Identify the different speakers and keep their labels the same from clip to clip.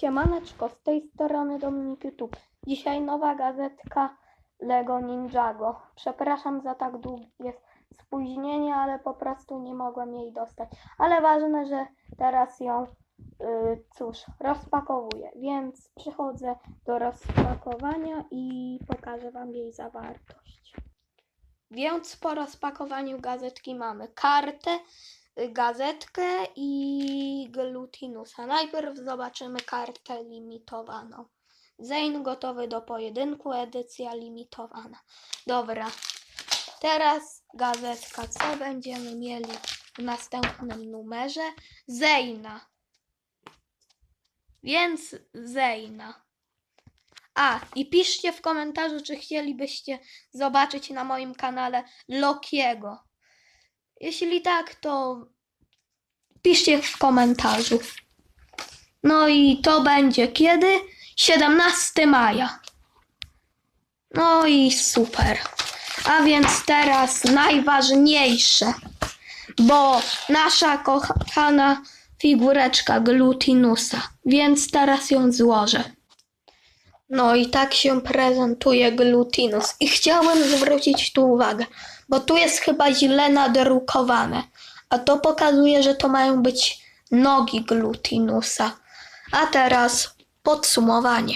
Speaker 1: Siemaneczko, z tej strony Dominik YouTube. Dzisiaj nowa gazetka Lego Ninjago. Przepraszam za tak długie spóźnienie, ale po prostu nie mogłem jej dostać. Ale ważne, że teraz ją, y, cóż, rozpakowuję. Więc przychodzę do rozpakowania i pokażę Wam jej zawartość. Więc po rozpakowaniu gazetki mamy kartę, gazetkę i glutinusa. Najpierw zobaczymy kartę limitowaną. Zane gotowy do pojedynku, edycja limitowana. Dobra, teraz gazetka. Co będziemy mieli w następnym numerze? Zejna. Więc Zejna. A, i piszcie w komentarzu, czy chcielibyście zobaczyć na moim kanale Lokiego. Jeśli tak, to piszcie w komentarzu. No i to będzie kiedy? 17 maja. No i super. A więc teraz najważniejsze, bo nasza kochana figureczka Glutinusa, więc teraz ją złożę. No i tak się prezentuje glutinus. I chciałem zwrócić tu uwagę, bo tu jest chyba źle nadrukowane. A to pokazuje, że to mają być nogi glutinusa. A teraz podsumowanie.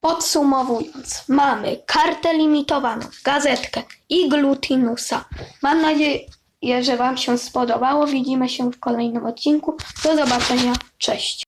Speaker 1: Podsumowując, mamy kartę limitowaną, gazetkę i glutinusa. Mam nadzieję, że Wam się spodobało. Widzimy się w kolejnym odcinku. Do zobaczenia. Cześć.